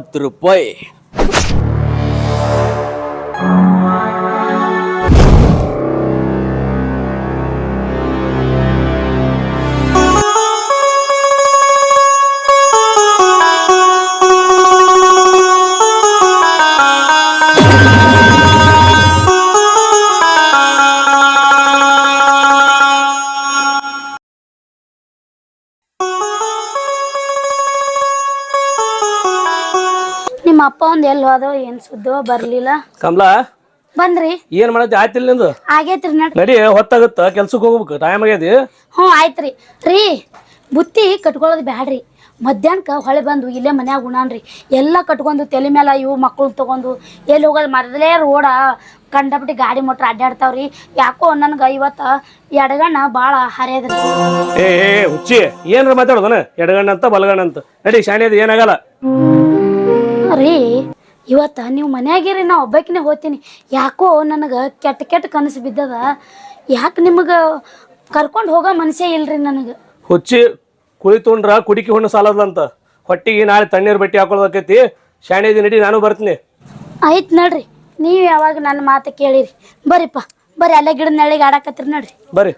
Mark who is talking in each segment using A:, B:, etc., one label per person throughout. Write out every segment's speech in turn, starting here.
A: ಏನಾಯ್ತ್ರಿ
B: ಹತ್ತು ರೂಪಾಯಿ
A: ನಿಮ್ಮ ಎಲ್ ಎಲ್ಲಿ ಹೋದೋ ಏನ್ ಸುದ್ದೋ ಬರ್ಲಿಲ್ಲ.
B: ಕಮಲ
A: ಬಂದ್ರಿ.
B: ಏನ್ ಮಾಡತ್ತಿ? ಆಯ್ತಿಲ್ಲ ನಿಂದು?
A: ಆಗೇತ್ರಿ ನಡ್
B: ನಡಿ ಹೊತ್ತಾಗತ್ತ ಕೆಲ್ಸಕ್ಕೆ ಹೋಗ್ಬೇಕು ಟೈಮ್ ಆಗ್ಯದಿ?
A: ಹ್ಞೂ ಆಯ್ತ್ರಿ. ರೀ ಬುತ್ತಿ ಕಟ್ಕೊಳ್ಳೋದು ಬ್ಯಾಡ್ರಿ. ಮಧ್ಯಾಹ್ನಕ್ಕೆ ಹೊಳೆ ಬಂದು ಇಲ್ಲೇ ಮನ್ಯಾಗ ಉಣಾನ್ರಿ. ಎಲ್ಲ ಕಟ್ಕೊಂಡು ತಲೆ ಮೇಲೆ ಇವು ಮಕ್ಕಳು ತಗೊಂಡು ಎಲ್ಲಿ ಹೋಗೋದು ಮೊದಲೇ ರೋಡ. ಕಂಡಪಟ್ಟಿ ಗಾಡಿ ಮೋಟ್ರ್ ಅಡ್ಡಾಡ್ತಾವ್ರಿ ಯಾಕೋ ನನ್ಗ ಇವತ್ತ ಎಡಗಣ್ಣ ಬಾಳ ಹರಿಯದ್ರಿ.
B: ಏ ಏ ಹುಚ್ಚಿ ಏನ್ರ ಮಾತಾಡೋದನ? ಎಡಗಣ್ಣ ಅಂತ ಬಲಗಣ್ಣ ಅಂತ. ನಡಿ ಶಾಣೆ ಅದು ಏನಾಗಲ್ಲ.
A: ರೀ ಇವತ್ತು ನೀವು ಮನ್ಯಾಗಿರಿ ನಾ ಒಬ್ಬಾಕಿನೇ ಹೋತೀನಿ ಯಾಕೋ ನನಗೆ ಕೆಟ್ಟ ಕೆಟ್ಟ ಕನಸು ಬಿದ್ದದ. ಯಾಕೆ ನಿಮಗೆ ಕರ್ಕೊಂಡು ಹೋಗೋ ಮನಸ್ಸೇ ಇಲ್ರಿ ನನಗೆ?
B: ಹುಚ್ಚಿ ಕುಳಿತುಂಡ್ರ ಕುಡಿಕಿ ಹುಣ್ಣು ಸಾಲದಂತ ಹೊಟ್ಟಿಗೆ ನಾಳೆ ತಣ್ಣೀರು ಬಟ್ಟೆ ಹಾಕೊಳ್ಳೋದಕ್ಕೈತಿ ಶಾಣೆ ನಡಿ ನಾನು ಬರ್ತೀನಿ.
A: ಆಯ್ತು ನಡ್ರಿ ನೀವು ಯಾವಾಗ ನನ್ನ ಮಾತು ಕೇಳಿರಿ. ಬರೀಪ್ಪ ಬರೀ ಅಲ್ಲೇ ಗಿಡದ ನೆಳಿಗೆ ಆಡಾಕತ್ತೀರಿ ನಡ್ರಿ.
B: ಬರ್ರಿ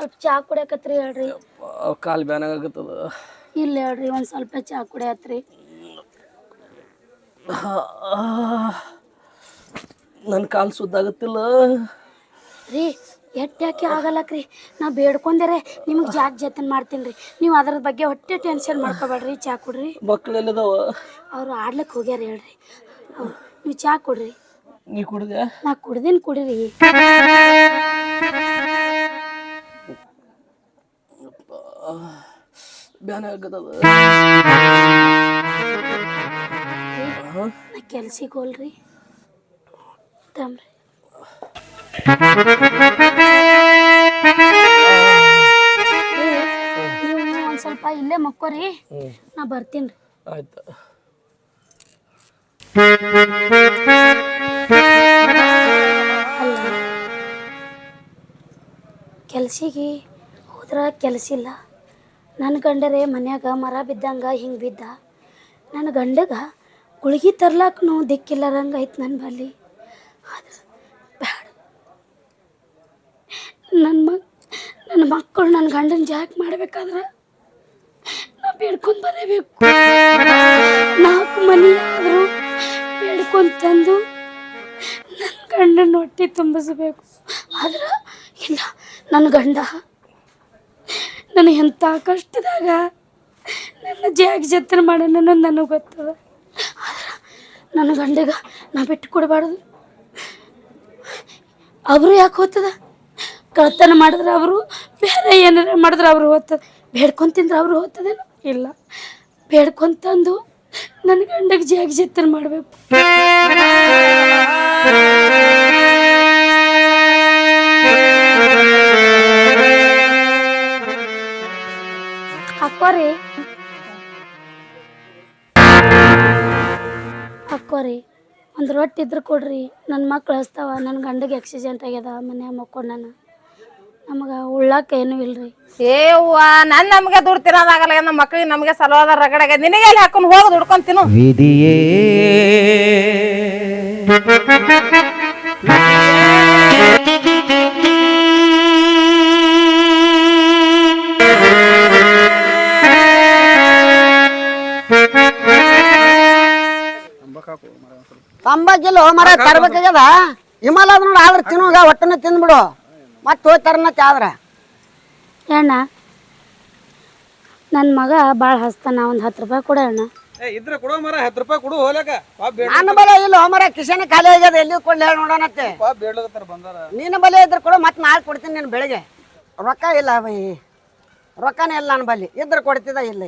A: ಸ್ವಲ್ಪ ಚಾ ಕುಡಿಯಕತ್ರಿ ಹೇಳ್ರಿ.
B: ಕಾಲು ಬ್ಯಾನಾಗತ್ತದ
A: ಇಲ್ಲ ಹೇಳ್ರಿ ಒಂದ್ ಸ್ವಲ್ಪ ಚಾ ಕುಡಿಯತ್ರಿ.
B: ನನ್ನ ಕಾಲು ಸುದ್ದಾಗತ್ತಿಲ್ಲ
A: ರೀ ಎಟ್ಟ ಯಾಕೆ ಆಗಲ್ಲಕ್ರಿ? ನಾ ಬೇಡ್ಕೊಂಡರೆ ನಿಮಗೆ ಜಾಗ ಜತನ್ ಮಾಡ್ತೀನಿ ರೀ ನೀವು ಅದ್ರ ಬಗ್ಗೆ ಹೊಟ್ಟೆ ಟೆನ್ಷನ್ ಮಾಡ್ಕೋಬೇಡ್ರಿ ಚಾ ಕುಡ್ರಿ.
B: ಮಕ್ಕಳೆಲ್ಲದವ
A: ಅವ್ರು ಆಡ್ಲಿಕ್ಕೆ ಹೋಗ್ಯಾರ ಹೇಳ್ರಿ. ಅವ್ರು ನೀವು ಚಾ ಕುಡ್ರಿ.
B: ನೀ ಕುಡ್ದೆ
A: ನಾ ಕುಡ್ದಿನ್ ಕುಡಿರಿ. ನಾ ಕೆಲ್ಸಿಗೆ ಹೋಲ್ರಿ ತಮ್ರಿ ನೀವು ಒಂದು ಸ್ವಲ್ಪ ಇಲ್ಲೇ ಮಕ್ಕೋರಿ ನಾ ಬರ್ತೀನಿ
B: ಆಯ್ತು
A: ಅಲ್ಲ ಕೆಲ್ಸಿಗೆ ಹೋದ್ರ ಕೆಲಸಿಲ್ಲ ನನ್ನ ಗಂಡರೇ ಮನ್ಯಾಗ ಮರ ಬಿದ್ದಂಗ ಹಿಂಗೆ ಬಿದ್ದ. ನನ್ನ ಗಂಡಗ ಗುಳಿಗೆ ತರ್ಲಾಕನು ದಿಕ್ಕಿಲ್ಲರಂಗ ಐತೆ ನನ್ನ ಬಲ್ಲಿ. ನನ್ನ ಮಕ್ ನನ್ನ ಮಕ್ಕಳು ನನ್ನ ಗಂಡನ ಜಾಕ್ ಮಾಡ್ಬೇಕಾದ್ರೆ ನಾ ಬೇಡ್ಕೊಂಡು ಬರಬೇಕು. ನಾಲ್ಕು ಮನೆ ಆದರೂ ಬೇಡ್ಕೊಂಡು ತಂದು ನನ್ನ ಗಂಡನ ಹೊಟ್ಟೆ ತುಂಬಿಸ್ಬೇಕು. ಆದ್ರೆ ಇಲ್ಲ ನನ್ನ ಗಂಡ ನನಗೆ ಎಂಥ ಕಷ್ಟದಾಗ ನನ್ನ ಜಾಗ ಜತನ ಮಾಡೋಣ ನನಗೆ ಗೊತ್ತದ ಆದ್ರೆ ನನ್ನ ಗಂಡಗ ನಾ ಬಿಟ್ಟು ಕೊಡಬಾರ್ದು. ಅವರು ಯಾಕೆ ಹೋಗ್ತದ ಕಳ್ತನ ಮಾಡಿದ್ರೆ ಅವರು, ಬೇರೆ ಏನಾರ ಮಾಡಿದ್ರೆ ಅವರು ಹೋಗ್ತದೆ ಬೇಡ್ಕೊಂಡು ತಿಂದ್ರೆ ಅವರು ಹೋಗ್ತದೇನೋ ಇಲ್ಲ. ಬೇಡ್ಕೊಂತಂದು ನನ್ನ ಗಂಡಗೆ ಜಾಗ ಜತನ ಮಾಡಬೇಕು. ಅಕ್ಕೋರಿ ಅಕ್ಕೋರಿ ಒಂದು ರೊಟ್ಟಿ ಇದ್ರೆ ಕೊಡ್ರಿ. ನನ್ನ ಮಕ್ಳು ಹಸ್ತಾವ ನನ್ನ ಗಂಡಗೆ ಆಕ್ಸಿಡೆಂಟ್ ಆಗ್ಯದ. ಮನೆ ಮಕ್ಕೊಂಡು ನಾನು ನಮಗೆ ಉಳ್ಳಾಕ ಏನು ಇಲ್ರಿ.
C: ಏವ್ವ ನನ್ ನಮ್ಗೆ ದುಡ್ಡು ತಿನ್ನೋದಾಗಲ್ಲ. ನಮ್ಮ ಮಕ್ಳಿಗೆ ನಮ್ಗೆ ಸಲವಾದ ರಗಡಾಗ ನಿನಗೆ ಎಲ್ಲಿ ಹಾಕೊಂಡು ಹೋಗಿ ದುಡ್ಕೊಂಡ್ ತಿನ್ನು?
D: ವಿಧಿಯೇ. ತಂಬಾಕಿಲ್ಲ ಮರ ತರ್ಬೇಕಾಗ್ಯದ? ಹಿಮಾಲ ನೋಡ ಆದ್ರೆ ತಿನ್ನುಗ ಹೊಟ್ಟನ ತಿಂದ್ಬಿಡು. ಮತ್ತೆ ಹೋಗ್ತಾರನ್ನ ಆದ್ರ.
A: ಅಣ್ಣ ನನ್ನ ಮಗ ಭಾಳ ಹಸ್ತಾನ ಒಂದು ಹತ್ತು ರೂಪಾಯಿ ಕೊಡ ಅಣ್ಣ.
E: ಇದ್ರೆ ಕೊಡು ಮರ ಹತ್ತು ರೂಪಾಯಿ ಕೊಡು ಹೋಲಕ
D: ನನ್ನ ಬಲೆ ಇಲ್ಲ ಮರ ಕಿಶನ್ ಖಾಲಿ ಆಗ್ಯದ ಎಲ್ಲಿ ಕೊಡ್ಲಿ ಹೇಳಿ ನೋಡೋಣತ್ತೆ ನಿನ್ನ ಬಲೆ ಇದ್ರೆ ಕೊಡು ಮತ್ತೆ ನಾಳೆ ಕೊಡ್ತೀನಿ ನೀನು ಬೆಳಿಗ್ಗೆ. ರೊಕ್ಕ ಇಲ್ಲ ಬೈ. ರೊಕ್ಕನೇ ಇಲ್ಲ ನನ್ನ ಬಲ್ಲಿ. ಇದ್ರೆ ಕೊಡ್ತಿದ್ದ ಇಲ್ಲ.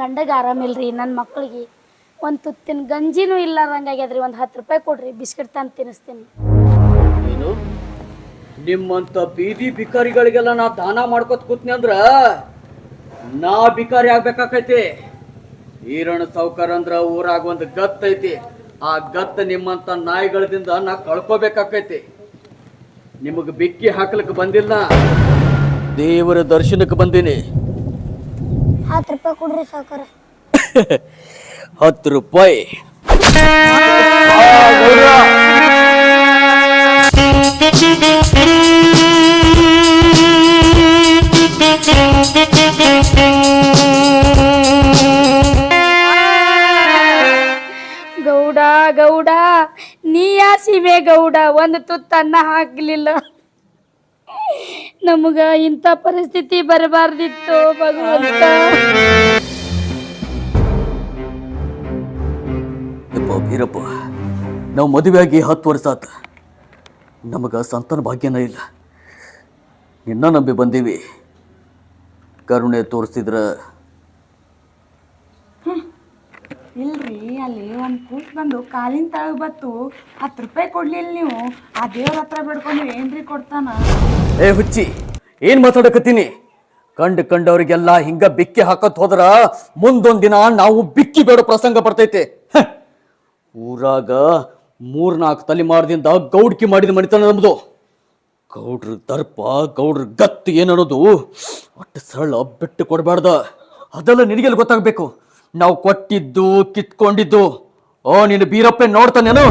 A: ಗಂಡಗೆ ಆರಾಮಿಲ್ರಿ ನನ್ನ ಮಕ್ಳಿಗೆ. ಒಂದು ತುತ್ತಿನ ಗಂಜಿನೂ ಇಲ್ಲಾರಂಗಾಗ್ಯದ್ರಿ ಒಂದು ಹತ್ತು ರೂಪಾಯಿ ಕೊಡ್ರಿ ಬಿಸ್ಕಿಟ್ ತಂದು ತಿನ್ನಿಸ್ತೀನಿ.
F: ಏನು ನಿಮ್ಮಂತ ಬೀದಿ ಬಿಕಾರಿಗಳಿಗೆಲ್ಲ ನಾ ದಾನ ಮಾಡ್ಕೊತ ಕೂತ್ನಿ ಅಂದ್ರ ನಾ ಬಿಕಾರಿ ಆಗ್ಬೇಕಾಕೈತಿ. ಈರಣ ಸಾವ್ಕಾರ ಅಂದ್ರ ಊರಾಗ ಒಂದು ಗತ್ ಐತಿ. ಆ ಗತ್ ನಿಮ್ಮಂತ ನಾಯಿಗಳದಿಂದ ನಾ ಕಳ್ಕೋಬೇಕಾಕೈತಿ. ನಿಮಗ್ ಬಿಕ್ಕಿ ಹಾಕ್ಲಿಕ್ಕೆ ಬಂದಿಲ್ಲ. ದೇವರ ದರ್ಶನಕ್ಕೆ ಬಂದೀನಿ.
A: ಹತ್ತು ರೂಪಾಯಿ ಕೊಡ್ರಿ ಸಾವ್ಕಾರ.
F: ಹತ್ತು ರೂಪಾಯಿ.
A: ಗೌಡ ಗೌಡ, ನೀ ಯಾಸಿವೆ ಗೌಡ? ಒಂದು ತುತ್ತನ್ನ ಹಾಕ್ಲಿಲ್ಲ. ನಮಗ ಇಂಥ ಪರಿಸ್ಥಿತಿ ಬರಬಾರ್ದಿತ್ತು, ಭಗವಂತ.
F: ಬೀರಪ್ಪ ನಾವು ಮದುವೆಯಾಗಿ ಹತ್ತು ವರ್ಷ ಆತ. ನಮಗೆ ಸಂತಾನ ಭಾಗ್ಯನ ಇಲ್ಲ. ನಿನ್ನ ನಂಬಿ ಬಂದೀವಿ. ಕರುಣೆ ತೋರಿಸಿದ್ರ.
G: ಇಲ್ರಿ ಅಲ್ಲಿ ಒಂದು ಕೂಸ್ ಬಂದು ಕಾಲಿನ ತಳಗ್ ಬತ್ತು. ಹತ್ತು ರೂಪಾಯಿ ಕೊಡ್ಲಿಲ್ಲ ನೀವು. ಆ ದೇವ್ರ ಹತ್ರ ಬಿಡ್ಕೊಂಡು ಏನ್ರಿ ಕೊಡ್ತಾನ?
F: ಏ ಹುಚ್ಚಿ ಏನ್ ಮಾತಾಡಕತ್ತೀನಿ? ಕಂಡು ಕಂಡವ್ರಿಗೆಲ್ಲ ಹಿಂಗ ಬಿಕ್ಕಿ ಹಾಕತ್ ಹೋದ್ರ ಮುಂದೊಂದಿನ ದಿನ ನಾವು ಬಿಕ್ಕಿ ಬೇಡ ಪ್ರಸಂಗ ಬರ್ತೈತೆ. ಊರಾಗ ಮೂರ್ನಾಲ್ಕು ತಲೆಮಾರದಿಂದ ಗೌಡ್ಕಿ ಮಾಡಿದ ಮನಿತನ ನಮ್ಮದು ಗೌಡ್ರ ದರ್ಪ, ಗೌಡ್ರ ಗತ್ತು ಏನನ್ನೋದು ಒಟ್ಟು ಸರಳ ಬಿಟ್ಟು ಕೊಡಬಾರ್ದ. ಅದೆಲ್ಲ ನಿನಗೆಲ್ಲ ಗೊತ್ತಾಗಬೇಕು? ನಾವು ಕೊಟ್ಟಿದ್ದು, ಕಿತ್ಕೊಂಡಿದ್ದು. ಓ ನಿನ್ನ ಬೀರಪ್ಪೆ ನೋಡ್ತಾನೇನು?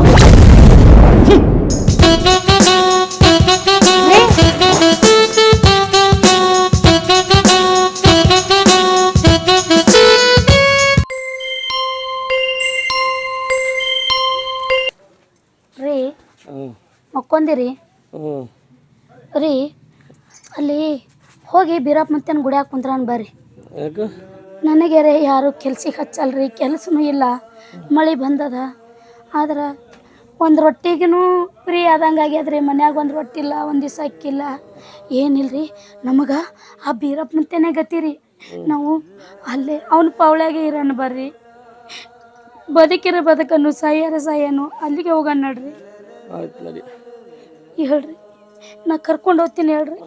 B: ಹ್ಞೂ
A: ರೀ ಅಲ್ಲಿ ಹೋಗಿ ಬೀರಪ್ಪ ಮತ್ತೆ ಗುಡಿಯಾಗ ಕುಂತ್ರಾನ್ ಬರ್ರಿ.
B: ಯಾಕೆ?
A: ನನಗೆ ರೀ ಯಾರು ಕೆಲ್ಸಕ್ಕೆ ಹಚ್ಚಲ್ರಿ ಕೆಲ್ಸನೂ ಇಲ್ಲ ಮಳೆ ಬಂದದ. ಆದ್ರೆ ಒಂದು ರೊಟ್ಟಿಗೂ ಫ್ರೀ ಆದಂಗೆ ಆಗ್ಯದ್ರಿ ಮನ್ಯಾಗ ಒಂದು ರೊಟ್ಟಿ ಇಲ್ಲ ಒಂದು ದಿವಸ ಅಕ್ಕಿಲ್ಲ. ಏನಿಲ್ರಿ ನಮಗೆ ಆ ಬೀರಪ್ಪ ಮತ್ತೇನೆ ಗತಿರಿ ನಾವು ಅಲ್ಲೇ ಅವನ ಪೌಳ್ಯಾಗೆ ಇರೋಣ ಬರ್ರಿ. ಬದುಕಿರೋ ಬದುಕನ್ನು ಸಾಯ್ಯಾರ ಸಾಯನು ಅಲ್ಲಿಗೆ ಹೋಗೋಣ ನಡ್ರಿ.
B: ಆಯ್ತು ನಡಿ.
A: ಹೇಳ್ರಿ. ನಾ ಕರ್ಕೊಂಡು ಹೋಗ್ತೀನಿ ಹೇಳ್ರಿ.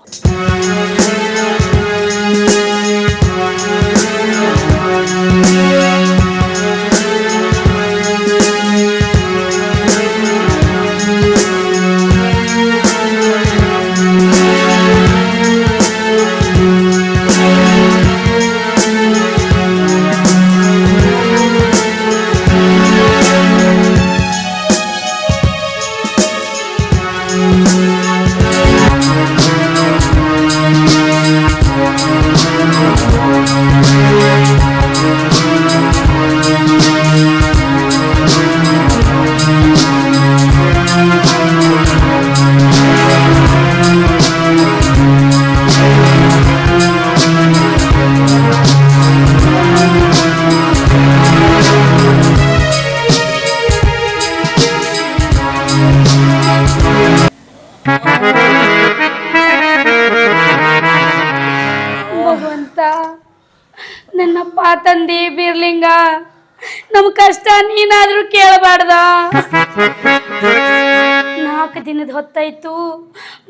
A: ಕಷ್ಟ ನೀನಾದ್ರೂ ಕೇಳಬಾರ್ದ. ನಾಲ್ಕು ದಿನದ ಹೊತ್ತಾಯ್ತು.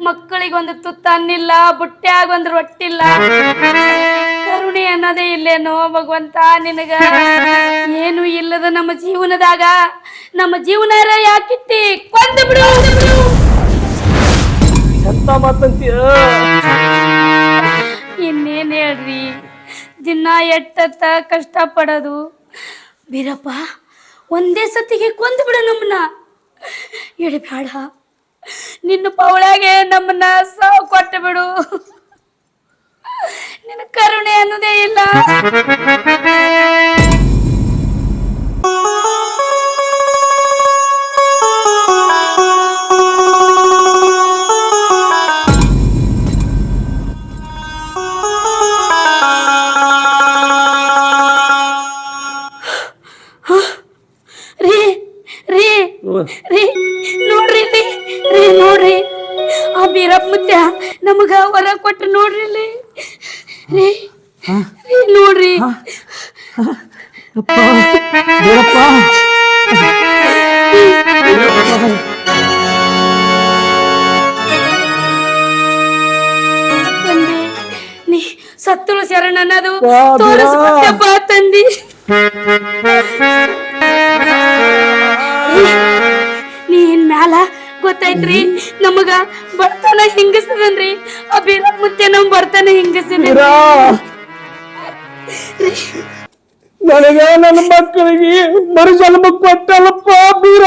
A: ಮಕ್ಕಳಿಗೊಂದು ತುತ್ತ ಅನ್ನಿಲ್ಲ ಬುಟ್ಟ್ಯಾಗ ಒಂದು ರೊಟ್ಟಿಲ್ಲ. ಕರುಣೆ ಅನ್ನೋದೇ ಇಲ್ಲೇನೋ ಭಗವಂತ ನಿನಗ. ಏನು ಇಲ್ಲದ ನಮ್ಮ ಜೀವನದಾಗ. ನಮ್ಮ ಜೀವನ ಯಾಕಿತ್ತಿ? ಕೊಂದು ಬಿಡು.
B: ಎಂತ ಮಾತಂತೀಯ?
A: ಇನ್ನೇನ್ ಹೇಳ್ರಿ? ದಿನ ಎಟ್ಟತ್ತ ಕಷ್ಟ ಪಡೋದು ಬೀರಪ್ಪ ಒಂದೇ ಸತಿಗೆ ಕೊಂದು ಬಿಡ ನಮ್ಮನ್ನ. ಬೇಡ ನಿನ್ನ ಪೌಳಾಗೆ ನಮ್ಮನ್ನ ಸಾವು ಕೊಟ್ಟು ಬಿಡು. ನಿನ್ನ ಕರುಣೆ ಅನ್ನೋದೇ ಇಲ್ಲ. ರೀ ನೋಡ್ರಿ ಇಲ್ಲಿ ರೀ ನೋಡ್ರಿ ಆ ಬೀರಪ್ಪ ಮುತ್ಯ ನಮಗ ಹೊರ ಕೊಟ್ಟು ನೋಡ್ರಿ ಇಲ್ಲಿ ರೀ ರೀ ನೋಡ್ರಿ ತಂದೆ ನೀ ಸತ್ತುಳು ಶರಣ ಅನ್ನೋದು ತೋರಿಸ್ಕೊಟ್ಟಪ್ಪ ತಂದಿ ಗೊತ್ತಾಯ್ತ್ರಿ ನಮಗ ಬರ್ತಾನ ಹಿಂಗಸದನ್ರಿ ಆ ಬೀರಪ್ಪ ಮುತ್ತೆ ನಮ್ ಬರ್ತಾನ ಹಿಂಗಸದ
B: ನನಗ ನನ್ನ ಮಕ್ಕಳಿಗೆ ಮರು ಜನ್ಮ ಕೊಟ್ಟಲ್ಲಪ್ಪ ಬೀರ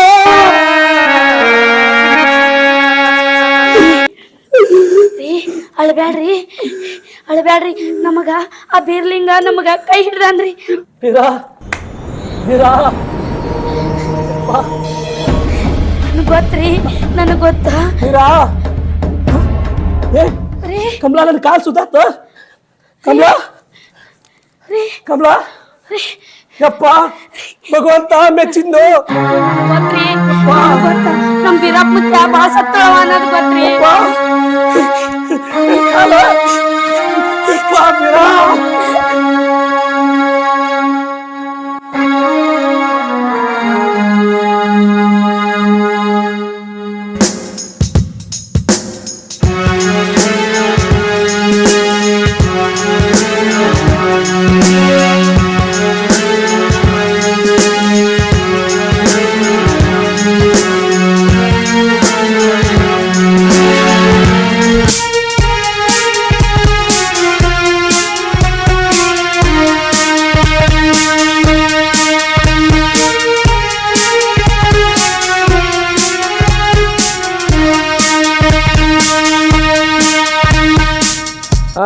A: ಅಳಬ್ಯಾಡ್ರಿ ಅಳ್ಬ್ಯಾಡ್ರಿ. ಅಳ್ಬ್ಯಾಡ್ರಿ. ನಮಗ ಆ ಬೀರ್ಲಿಂಗ ನಮಗ ಕೈ ಹಿಡ್ದನ್ರಿ.
B: ಬೀರಾ ಬೀರ
A: ನನಗ್ ಗೊತ್ತ್ರಿ ನನಗ್ ಗೊತ್ತ
B: ಬೀರ ಏ
A: ರೀ
B: ಕಮಲಾ ನನ್ನ ಕಾಲ್ ಸುತ್ತಾತ ಕಮಲಾ
A: ರೀ
B: ಕಮಲಾ
A: ರೀ
B: ಯಪ್ಪ ಭಗವಂತ ಮೆಚ್ಚಿಂದು
A: ಗೊತ್ತ್ರಿ ನನಗ್ ಗೊತ್ತ ನಮ್ ಬೀರಪ್ಪ ಮುತ್ಯ ಬಾಳ ಸತ್ತಳವ ಅನ್ನೋದು ಗೊತ್ತ್ರಿ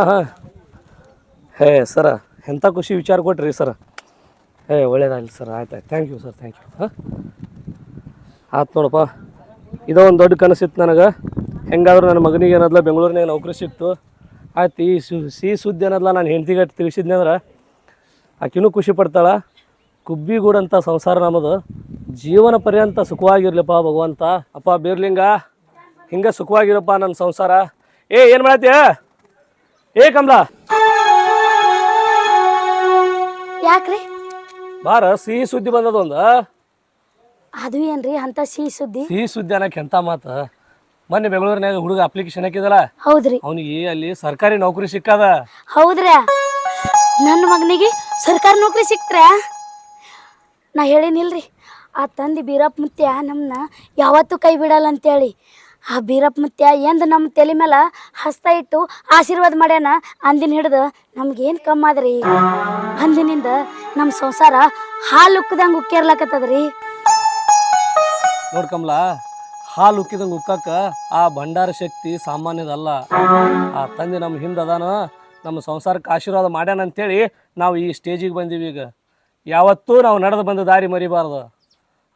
B: ಹಾಂ ಹಾಂ. ಹೇ ಸರ ಎಂಥ ಖುಷಿ ವಿಚಾರ ಕೊಟ್ರಿ ಸರ. ಏ, ಒಳ್ಳೇದಾಗಲಿ ಸರ್, ಆಯ್ತು ಆಯ್ತು. Thank you sir thank you ಹಾಂ? ಆಯ್ತು ನೋಡಪ್ಪ, ಇದೋ ಒಂದು ದೊಡ್ಡ ಕನಸಿತ್ತು ನನಗೆ. ಹೆಂಗಾದ್ರೂ ನನ್ನ ಮಗನಿಗೆ ಏನದ್ಲ ಬೆಂಗಳೂರಿನಾಗ ನೌಕರಿ ಸಿಕ್ತು. ಆಯ್ತು, ಈ ಸು ಸಿಹಿ ಸುದ್ದಿ ಏನದ್ಲ ನಾನು ಹೆಂಡ್ತಿಗೆ ತಿಳಿಸಿದ್ನಿ ಅಂದ್ರೆ, ಆಕಿನೂ ಖುಷಿ ಪಡ್ತಾಳೆ. ಕುಬ್ಬಿಗೂಡಂಥ ಸಂಸಾರ ನಮ್ಮದು ಜೀವನ ಪರ್ಯಂತ ಸುಖವಾಗಿರ್ಲಪ್ಪ ಭಗವಂತ. ಅಪ್ಪ, ಬೀರ್ಲಿಂಗ, ಹಿಂಗೆ ಸುಖವಾಗಿರಪ್ಪ ನನ್ನ ಸಂಸಾರ. ಏ, ಏನು ಮಾಡತ್ತೀಯ? ಏ ಕಮಲಾ.
A: ಯಾಕ್ರಿ?
B: ಬಾರ ಸಿಹಿ ಸುದ್ದಿ ಬಂದದೊಂದ
A: ಅದು ಏನ್ರಿ ಅಂತ ಸಿಹಿ ಸುದ್ದಿ?
B: ಸಿಹಿ ಸುದ್ದಿ ಅನ್ನಕ್ಕೆ ಎಂತ ಮಾತು? ಮೊನ್ನೆ ಬೆಂಗಳೂರಿನಾಗ ಹುಡುಗ ಅಪ್ಲಿಕೇಶನ್ ಹಾಕಿದಲ್ಲ?
A: ಹೌದ್ರಿ.
B: ಅವನಿಗೆ ಅಲ್ಲಿ ಸರ್ಕಾರಿ ನೌಕರಿ ಸಿಕ್ಕದ.
A: ಹೌದ್ರಾ ನನ್ನ ಮಗನಿಗೆ ಸರ್ಕಾರಿ ನೌಕರಿ ಸಿಕ್ತ್ರ ನಾ ಹೇಳಿನಿಲ್ರಿ ಆ ತಂದೆ ಬೀರಪ್ಪ ಮುತ್ಯ ನಮ್ಮನ್ನ ಯಾವತ್ತೂ ಕೈ ಬಿಡಲ್ಲ ಅಂತೇಳಿ. ಆ ಬೀರಪ್ಪ ಮುತ್ಯ ಎಂದ ನಮ್ಮ ತಲೆ ಮೇಲೆ ಹಸ್ತ ಇಟ್ಟು ಆಶೀರ್ವಾದ ಮಾಡ್ಯಾನ, ಅಂದಿನ ಹಿಡಿದು ನಮ್ಗೇನು ಕಮ್ಮಿ ಆದ್ರಿ? ಅಂದಿನಿಂದ ನಮ್ಮ ಸಂಸಾರ ಹಾಲು ಉಕ್ಕದಂಗೆ ಉಕ್ಕೇರ್ಲಕತ್ತದ್ರಿ.
B: ನೋಡ್ ಕಮಲ, ಹಾಲು ಉಕ್ಕಿದಂಗೆ ಉಕ್ಕಕ್ಕ ಆ ಭಂಡಾರ ಶಕ್ತಿ ಸಾಮಾನ್ಯದಲ್ಲ. ಆ ತಂದೆ ನಮ್ಮ ಹಿಂದೆ ಅದಾನ, ನಮ್ಮ ಸಂಸಾರಕ್ಕೆ ಆಶೀರ್ವಾದ ಮಾಡ್ಯಾನ ಅಂತೇಳಿ ನಾವು ಈ ಸ್ಟೇಜಿಗೆ ಬಂದೀವಿ ಈಗ. ಯಾವತ್ತೂ ನಾವು ನಡೆದು ಬಂದ ದಾರಿ ಮರಿಬಾರ್ದು.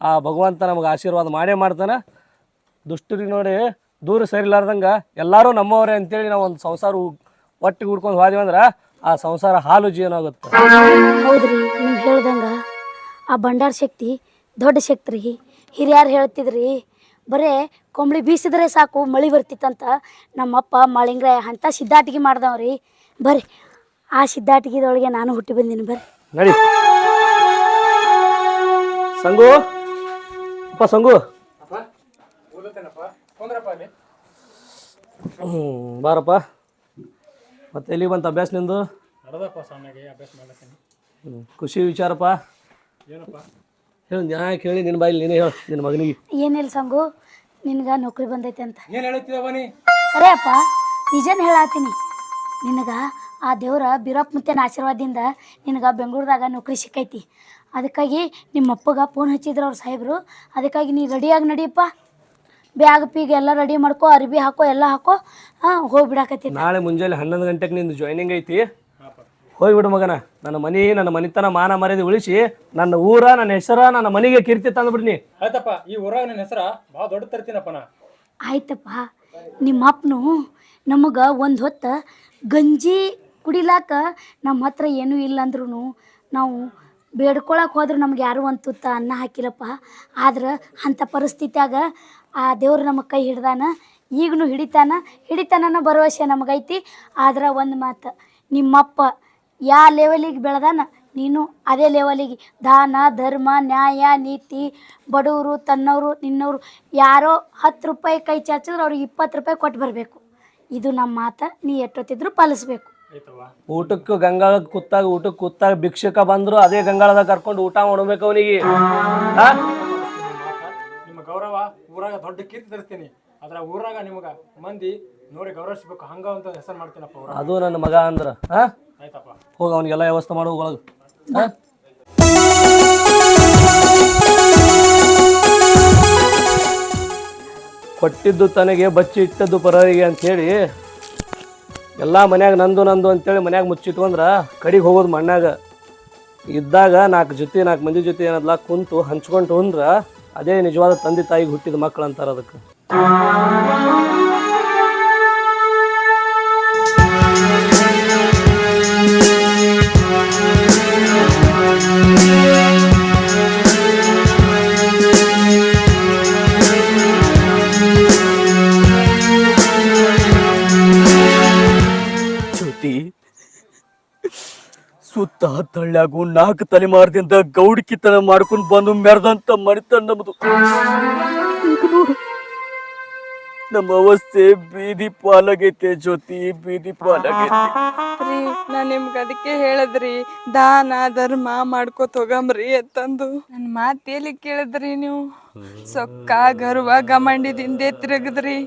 B: ಆ ಭಗವಂತ ನಮಗೆ ಆಶೀರ್ವಾದ ಮಾಡೇ ಮಾಡ್ತಾನೆ ದುಷ್ಟರಿಗೆ ನೋಡಿ ದೂರ ಸರಿಲಾರ್ದಂಗೆ ಎಲ್ಲರೂ ನಮ್ಮವರೇ ಅಂತೇಳಿ ನಾವು ಒಂದು ಸಂಸಾರ ಒಟ್ಟಿಗೆ ಹುಡ್ಕೊಂಡು ಹೋದ್ವಿ ಅಂದ್ರೆ ಆ ಸಂಸಾರ ಹಾಲು ಜೀವನ ಆಗುತ್ತೆ.
A: ಹೌದ್ರಿ ನೀವು ಹೇಳ್ದಂಗ ಆ ಭಂಡಾರ ಶಕ್ತಿ ದೊಡ್ಡ ಶಕ್ತಿ ರೀ ಹಿರಿಯರು ಹೇಳ್ತಿದ್ರಿ ಬರೇ ಕೊಂಬಳಿ ಬೀಸಿದ್ರೆ ಸಾಕು ಮಳಿ ಬರ್ತಿತ್ತಂತ ನಮ್ಮಪ್ಪ ಮಳಿಂಗ್ರ ಅಂತ ಸಿದ್ಧಾಟಿಗೆ ಮಾಡ್ದವ್ರಿ. ಬರ್ರಿ ಆ ಸಿದ್ಧಾಟಿಗೆದೊಳಗೆ ನಾನು ಹುಟ್ಟಿ ಬಂದೀನಿ ಬರ್ರಿ.
B: ನಡಿ. ಸಂಗು ಅಪ್ಪ ಸಂಗು. ಹ್ಞೂ ಬಾರಪ್ಪ. ಮತ್ತೆ ಎಲ್ಲಿ ಬಂತ ಅಭ್ಯಾಸ ನಿಂದು?
E: ನಡ್ದಪ್ಪ ಸಣ್ಣಗೆ ಅಭ್ಯಾಸ ಮಾಡ್ಲತ್ತೀನಿ.
B: ಹ್ಞೂ ಖುಷಿ ವಿಚಾರಪ್ಪ.
E: ಏನಪ್ಪ?
B: ಹೇಳು ಯಾಕೆ ಹೇಳಿ ನಿನ್ನ ಬಾಯಲ್ಲಿ ನೀನೇ ಹೇಳು ನಿನ್ನ ಮಗನಿಗೆ.
A: ಏನಿಲ್ಲ ಸಂಗು ನಿನಗೆ ನೌಕರಿ ಬಂದೈತೆ ಅಂತ.
E: ಏನು ನೀ?
A: ಅರೇ ಅಪ್ಪ ನಿಜನ ಹೇಳತ್ತೀನಿ ನಿನಗೆ ಆ ದೇವ್ರ ಬೀರಪ್ಪ ಮುತ್ತೇನ ಆಶೀರ್ವಾದದಿಂದ ನಿನಗೆ ಬೆಂಗಳೂರದಾಗ ನೌಕರಿ ಸಿಕ್ಕೈತಿ. ಅದಕ್ಕಾಗಿ ನಿಮ್ಮ ಅಪ್ಪಗೆ ಫೋನ್ ಹಚ್ಚಿದ್ರು ಅವ್ರ ಸಾಹೇಬರು. ಅದಕ್ಕಾಗಿ ನೀ ರೆಡಿಯಾಗಿ ನಡಿಯಪ್ಪ. ಬ್ಯಾಗ್ ಪೀಗ್ ಎಲ್ಲ ರೆಡಿ ಮಾಡ್ಕೊ ಅರ್ಬಿ ಹಾಕೋ ಎಲ್ಲ ಹಾಕೋ ಹಾಂ ಹೋಗ್ಬಿಡಾಕತ್ತಿ.
B: ನಾಳೆ ಮುಂಜಾನೆ ಹನ್ನೊಂದು ಗಂಟೆಗೆ ನಿಂದು ಜಾಯ್ನಿಂಗ್ ಐತಿ. ಹೋಗ್ಬಿಡು ಮಗನ. ನನ್ನ ಮನೆ ನನ್ನ ಮನಿತನ ಮಾನ ಮರ್ಯಾದೆ ಉಳಿಸಿ ನನ್ನ ಊರ ನನ್ನ ಹೆಸರ ನನ್ನ ಮನೆಗೆ ಕೀರ್ತಿ ತಂದ್ಬಿಡ್ನಿ.
E: ಆಯ್ತಪ್ಪ ಈ ಊರಾಗ ನನ್ನ ಹೆಸರ ಭಾಳ ದೊಡ್ಡ ತರ್ತೀನಪ್ಪ ನಾ.
A: ಆಯ್ತಪ್ಪ. ನಿಮ್ಮ ಅಪ್ಪನು ನಮಗೆ ಒಂದು ಹೊತ್ತು ಗಂಜಿ ಕುಡಿಲಾಕ ನಮ್ಮ ಹತ್ರ ಏನೂ ಇಲ್ಲ ಅಂದ್ರೂ ನಾವು ಬೇಡ್ಕೊಳಕ್ಕೆ ಹೋದ್ರೆ ನಮ್ಗೆ ಯಾರು ಒಂದು ತುತ್ತ ಅನ್ನ ಹಾಕಿಲ್ಲಪ್ಪ. ಆದ್ರೆ ಅಂಥ ಪರಿಸ್ಥಿತಿಯಾಗ ಆ ದೇವ್ರು ನಮ್ಮ ಕೈ ಹಿಡ್ದಾನ ಈಗಲೂ ಹಿಡಿತಾನ. ಹಿಡಿತಾನ ಭರವಸೆ ನಮಗೈತಿ. ಆದ್ರೆ ಒಂದು ಮಾತು ನಿಮ್ಮಪ್ಪ ಯಾ ಲೆವೆಲಿಗೆ ಬೆಳೆದಾನ ನೀನು ಅದೇ ಲೆವೆಲಿಗೆ ದಾನ ಧರ್ಮ ನ್ಯಾಯ ನೀತಿ ಬಡವರು ತನ್ನವರು ನಿನ್ನವರು ಯಾರೋ ಹತ್ತು ರೂಪಾಯಿ ಕೈ ಚಾಚಿದ್ರೆ ಅವ್ರಿಗೆ ಇಪ್ಪತ್ತು ರೂಪಾಯಿ ಕೊಟ್ಟು ಬರಬೇಕು. ಇದು ನಮ್ಮ ಮಾತು ನೀ ಎಷ್ಟೊತ್ತಿದ್ರು ಪಾಲಿಸ್ಬೇಕು.
B: ಊಟಕ್ಕೆ ಗಂಗಾಳ ಕೂತಾಗ ಊಟಕ್ಕೆ ಕೂತಾಗ ಭಿಕ್ಷಕ ಬಂದ್ರು ಅದೇ ಗಂಗಾಳದಾಗ ಕರ್ಕೊಂಡು ಊಟ ಮಾಡಬೇಕು ಅವನಿಗೆ.
E: ಗೌರವ ಊರಾಗ ದೊಡ್ಡ ಕೀರ್ತಿ ತರಿಸ್ತೀನಿ. ಅದ್ರ ಊರಾಗ ನಿಮಗ ಮಂದಿ ನೋಡಿ ಗೌರವಿಸ್ಬೇಕು ಹಂಗ ಅಂತ ಹೆಸರು ಮಾಡ್ತೀನಪ್ಪ ಊರಾಗ.
B: ಅದು ನನ್ನ ಮಗ ಅಂದ್ರ. ಹಾ
E: ಆಯ್ತಪ್ಪ.
B: ಹೋಗ ಅವನಿಗೆಲ್ಲ ವ್ಯವಸ್ಥೆ ಮಾಡು ಒಳಗೆ. ಹಾ ಕೊಟ್ಟಿದ್ದು ತನಗೆ ಬಚ್ಚಿ ಇಟ್ಟದ್ದು ಪರರಿಗೆ ಅಂಥೇಳಿ ಎಲ್ಲ ಮನ್ಯಾಗ ನಂದು ನಂದು ಅಂತೇಳಿ ಮನ್ಯಾಗ ಮುಚ್ಚಿಟ್ಕೊಂಡ್ರ ಕಡಿಗೆ ಹೋಗೋದು ಮಣ್ಣಾಗ. ಇದ್ದಾಗ ನಾಲ್ಕು ಜೊತೆ ನಾಲ್ಕು ಮಂದಿ ಜೊತೆ ಏನದಲ್ಲ ಕುಂತು ಹಂಚ್ಕೊಂಡು ಅಂದ್ರ ಅದೇ ನಿಜವಾದ ತಂದೆ ತಾಯಿಗೆ ಹುಟ್ಟಿದ ಮಕ್ಕಳು ಅಂತಾರ ಅದಕ್ಕೆ.
F: ಸುತ್ತ ತಳ್ಳ್ಯಾಗು ನಾಲ್ಕು ತಲೆಮಾರದಿಂದ ಗೌಡಿಕಿತನ ಮಾಡ್ಕೊಂಡು ಬಂದು ಮೆರೆದಂತ ಮಣಿತ ನಮ್ದು. ನಮ್ಮ ಅವಸ್ಥೆ ಬೀದಿ ಪಾಲಾಗೈತೆ ಜ್ಯೋತಿ, ಬೀದಿ ಪಾಲಾಗೈತೆ.
G: ರೀ ನಾ ನಿಮ್ಗೆ ಅದಕ್ಕೆ ಹೇಳದ್ರಿ, ದಾನ, ಧರ್ಮ ಮಾಡ್ಕೋತ ಹೋಗಮ್ರಿ ಅಂತಂದು. ನನ್ನ ಮಾತು ಎಲ್ಲಿ ಕೇಳಿದ್ರಿ ನೀವು? ಸೊಕ್ಕ ಗರ್ವ ಗಮಂಡಿದಿಂದೆ ತಿರುಗದ್ರಿ.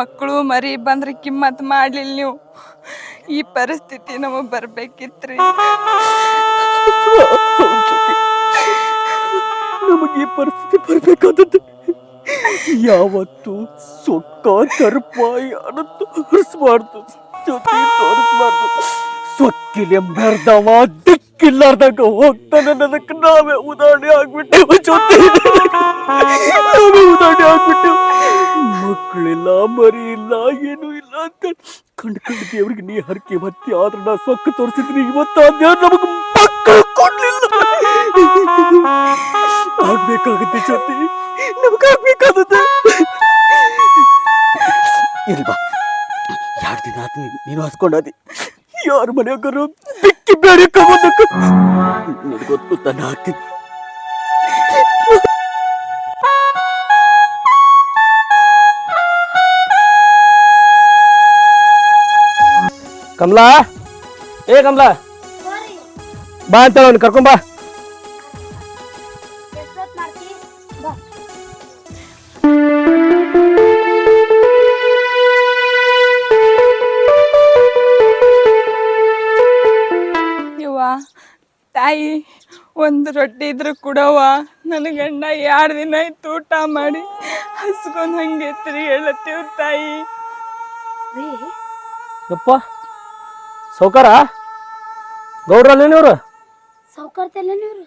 G: ಮಕ್ಕಳು ಮರಿ ಬಂದ್ರೆ ಕಿಮ್ಮತ್ ಮಾಡ್ಲಿಲ್ಲ ನೀವು. ಈ ಪರಿಸ್ಥಿತಿ ನಮಗೆ ಬರ್ಬೇಕಿತ್ರಿ.
F: ನಮಗೆ ಈ ಪರಿಸ್ಥಿತಿ ಬರಬೇಕಾದದ್ದು. ಯಾವತ್ತು ಸೊಕ್ಕ ತರ್ಪ ಯಾರತ್ತು ತೋರಿಸ್ಬಾರ್ದು ಜೊತೆ ತೋರಿಸ್ಬಾರ್ದು. ಸೊಕ್ಕಿಲೆ ಮೆರ್ದವ, ದಿಕ್ಕಿಲ್ಲಾರ್ದಾಗ ಹೋಗ್ತಾನೆ ಅನ್ನೋದಕ್ಕೆ ನಾವೇ ಉದಾಹರಣೆ ಆಗ್ಬಿಟ್ಟೆವು ಜೊತೆ. ನಾವೇ ಉದಾಹರಣೆ ಆಗ್ಬಿಟ್ಟೆವು ಮಕ್ಕಳಿಲ್ಲ, ಮರಿ ಇಲ್ಲ, ಏನೂ ಇಲ್ಲ ಅಂತ ಕಂಡು ಕಂಡು ದೇವ್ರಿಗೆ ನೀ ಹರಕೆ ಮತ್ತೆ ಆದ್ರೆ ನಾ ಸೊಕ್ಕ ತೋರಿಸಿದ್ರಿ ಇವತ್ತು ಆ ದೇವ್ರು ನಮಗೆ ಕೊಡ್ಲಿಲ್ಲ. ಆಗ್ಬೇಕಾಗುತ್ತೆ ಜೊತೆ ನಮಗಾಗ್ಬೇಕಾದದ್ದು ಇಲ್ವಾ? ಎರಡು ದಿನ ಆತ ನೀನು? ಹಸ್ಕೊಂಡಾದಿ ಯಾರ ಮನೆಯಾಗರು? ಬಿಕ್ಕಿ ಬೇರೆ ಕಗೊಂದಕ್ಕೆ ಗೊತ್ತು, ತನ್ನ ಹಾಕ್ತೀನಿ
B: ಕಮಲಾ? ಏ ಕಮಲಾ? ಬಾ ಅಂತ ಅವ್ನು ಕರ್ಕೊಂಬಾ
G: ಯವ್ವ ತಾಯಿ ಒಂದು ರೊಟ್ಟಿ ಇದ್ರೆ ಕೊಡವ್ವ? ನನ್ನ ಗಂಡ ಎರಡು ದಿನ ಆಯ್ತು ಊಟ ಮಾಡಿ? ಹಸ್ಕೊಂಡ್ ಹಂಗೆ ತಿರುಗಿ ತಾಯಿ.
B: ಯಪ್ಪ ಸೌಕಾರ? ಗೌಡ್ರಲ್ಲ ನೀವ್ರು
A: ನೀವ್ರು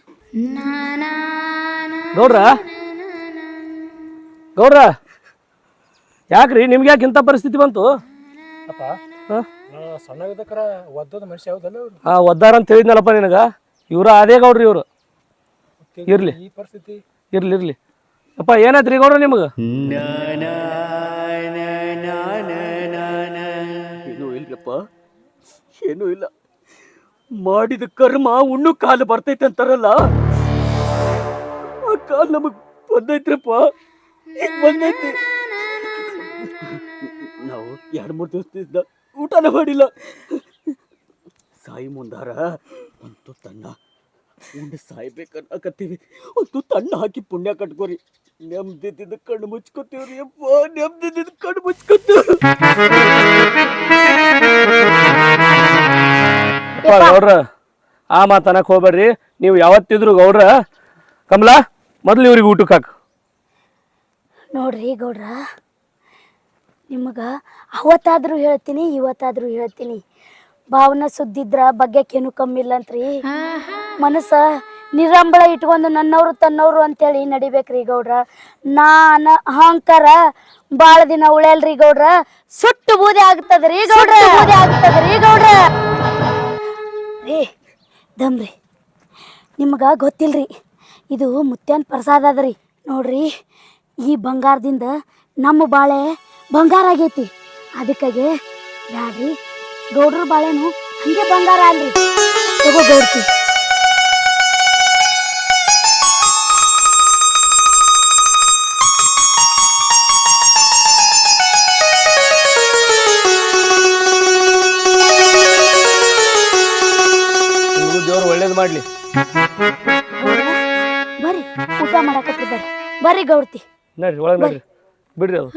B: ಗೌಡ್ರ? ಗೌಡ್ರ? ಯಾಕ್ರಿ? ನಿಮ್ಗೆ ಯಾಕೆ ಇಂಥ ಪರಿಸ್ಥಿತಿ ಬಂತು?
E: ಅಪ್ಪ
B: ಹಾ?
E: ಸಣ್ಣವಿದ್ದಕ್ಕರ ಒದ್ದದ ಮನುಷ್ಯ
B: ಹಾ ಒದ್ದಾರ ಅಂತ ಹೇಳಿದ್ನಲ್ಲಪ್ಪ ನಿನಗ? ಇವ್ರ ಅದೇ ಗೌಡ್ರಿ ಇವ್ರು. ಇರ್ಲಿ.
E: ಈ ಪರಿಸ್ಥಿತಿ?
B: ಇರ್ಲಿ ಇರ್ಲಿ. ಅಪ್ಪ ಏನಾಯ್ತ್ರಿ ಗೌಡ್ರ ನಿಮಗೆ?
F: ಏನು ಇಲ್ಲಪ್ಪ ಏನೂ ಇಲ್ಲ. ಮಾಡಿದ ಕರ್ಮ ಉಣ್ಣು ಕಾಲು ಬರ್ತೈತೆ ಅಂತಾರಲ್ಲ? ಆ ಕಾಲು ನಮಗ್ ಬಂದೈತ್ರಪ್ಪ. ಬಂದೈತಿ? ನಾವು ಎರಡು ಮೂರು ದಿವಸದಿಂದ ಊಟನ ಮಾಡಿಲ್ಲ. ಸಾಯಿ ಮುಂದಾರ, ಒಂದು ತಣ್ಣ. ಉಂಡು ಸಾಯ್ಬೇಕನ್ನಕತ್ತೀವಿ. ಒಂದು ತಣ್ಣ ಹಾಕಿ ಪುಣ್ಯ ಕಟ್ಕೋರಿ. ನೆಮ್ಮದಿದ್ದ ಕಣ್ಣು ಮುಚ್ಕೋತೀವ್ರಿ ಅಪ್ಪ ನೆಮ್ಮದಿದ್ದ ಕಣ್ಣು ಮುಚ್ಕೋತೀವಿ
B: ಅಪ್ಪ ಗೌಡ್ರ ಆ ಮಾತನಕ್ ಹೋಗ್ಬೇಡ್ರಿ. ನೀವು ಯಾವತ್ತಿದ್ರು ಗೌಡ್ರ ಕಮಲಾ ಮೊದ್ಲು ಇವ್ರಿಗೆ ಊಟಕ್ಕೆ ಹಾಕು.
A: ನೋಡ್ರಿ ಗೌಡ್ರ ನಿಮಗೆ ಅವತ್ತಾದ್ರೂ ಹೇಳ್ತೀನಿ ಇವತ್ತಾದ್ರೂ ಹೇಳ್ತೀನಿ. ಭಾವನ ಸುದ್ದಿದ್ರ ಬಗ್ಗೆಕ್ಕೇನು ಕಮ್ಮಿ ಇಲ್ಲ ಅಂತ್ರಿ ಮನಸ್ಸ ನಿರಂಬಳ ಇಟ್ಕೊಂಡು ನನ್ನವ್ರು ತನ್ನವ್ರು ಅಂತೇಳಿ ನಡಿಬೇಕ್ರಿ ಗೌಡ್ರ. ನಾನ ಅಹಂಕಾರ ಬಾಳ ದಿನ ಉಳಿಯಲ್ರಿ ಗೌಡ್ರ. ಸುಟ್ಟು ಬೂದಿ ಆಗ್ತದ್ರಿ ಗೌಡ್ರ. ಬೂದಿ ಆಗ್ತದ್ರಿ ಗೌಡ್ರ. ರೀ. ದಮ್ರಿ ನಿಮ್ಗೆ ಗೊತ್ತಿಲ್ರಿ, ಇದು ಮುತ್ಯಾನ್ ಪ್ರಸಾದ ರೀ. ನೋಡ್ರಿ, ಈ ಬಂಗಾರದಿಂದ ನಮ್ಮ ಬಾಳೆ ಬಂಗಾರ ಆಗೈತಿ. ಅದಕ್ಕಾಗೆ ಬ್ಯಾಡ್ರಿ, ಗೌಡ್ರ ಬಾಳೆನು ಹಂಗೆ ಬಂಗಾರ ಅಲ್ರಿ. ತಗೋ ಗೌಡ್ತಿ.
B: ದೇವ್ರು ಒಳ್ಳೇದು ಮಾಡ್ಲಿ.
A: ಬರ್ರಿ ಊಟ ಮಾಡಾಕತ್ರಿ ಬರ್ರಿ. ಬರ್ರಿ ಗೌರ್ತಿ
B: ನಡ್ರಿ ಒಳಗೆ ನಡ್ರಿ. ಬಿಡ್ರಿ ಅದು